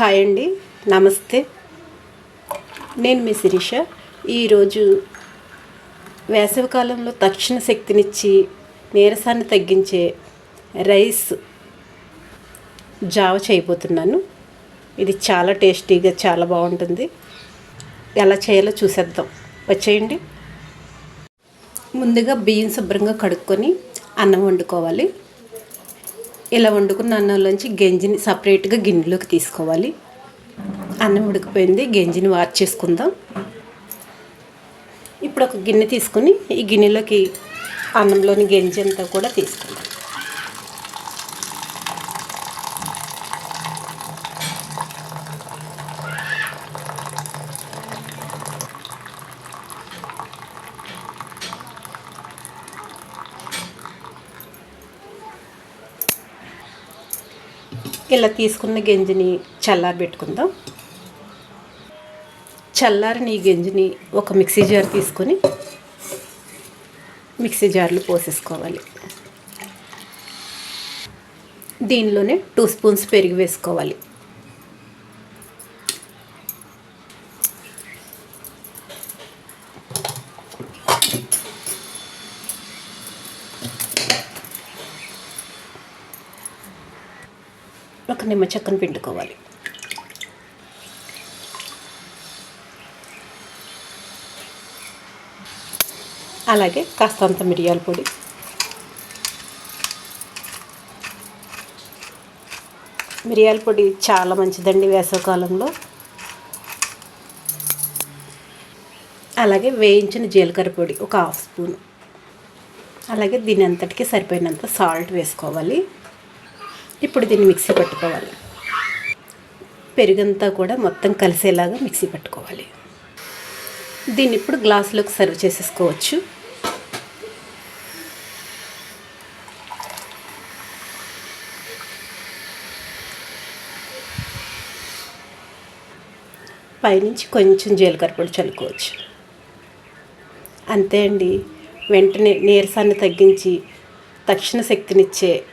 Hi అండి. నమస్తే. నేను మీ శిరీష. ఈరోజు వేసవికాలంలో తక్షణ శక్తినిచ్చి నీరసాన్ని తగ్గించే రైస్ జావ చేయబోతున్నాను. ఇది చాలా టేస్టీగా చాలా బాగుంటుంది. ఎలా చేయాలో చూసేద్దాం. వచ్చేయండి. ముందుగా బియ్యం శుభ్రంగా కడుక్కొని అన్నం వండుకోవాలి. ఇలా వండుకున్న అన్నంలోంచి గంజిని సపరేట్గా గిన్నెలోకి తీసుకోవాలి. అన్నం ఉడికిపోయింది గంజిని వార్చేసుకుందాం ఇప్పుడు ఒక గిన్నె తీసుకుని ఈ గిన్నెలోకి అన్నంలోని గంజి అంతా కూడా తీసుకుందాం. ఇలా తీసుకున్న గంజిని చల్లారబెట్టుకుందాం చల్లారిన ఈ గింజని ఒక మిక్సీ జార్ తీసుకొని మిక్సీ జార్లో పోసేసుకోవాలి. దీనిలోనే టూ స్పూన్స్ పెరుగు వేసుకోవాలి. ఒక నిమ్మ చెక్కను పిండుకోవాలి. అలాగే కాస్తంత మిరియాల పొడి. మిరియాల పొడి చాలా మంచిదండి వేసవకాలంలో. అలాగే వేయించిన జీలకర్ర పొడి ఒక హాఫ్ స్పూన్. అలాగే దీని అంతటికి సరిపోయినంత సాల్ట్ వేసుకోవాలి. ఇప్పుడు దీన్ని మిక్సీ పట్టుకోవాలి. పెరుగంతా కూడా మొత్తం కలిసేలాగా మిక్సీ పట్టుకోవాలి. దీన్ని ఇప్పుడు గ్లాసులోకి సర్వ్ చేసేసుకోవచ్చు. పైనుంచి కొంచెం జీలకర్ర పొడి చల్లుకోవచ్చు. అంతే అండి. వెంటనే నీరసాన్ని తగ్గించి తక్షణ శక్తినిచ్చే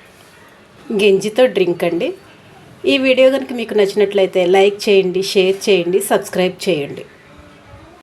గెంజితో డ్రింక్ అండి. ఈ వీడియో కనుక మీకు నచ్చినట్లయితే లైక్ చేయండి షేర్ చేయండి సబ్స్క్రైబ్ చేయండి.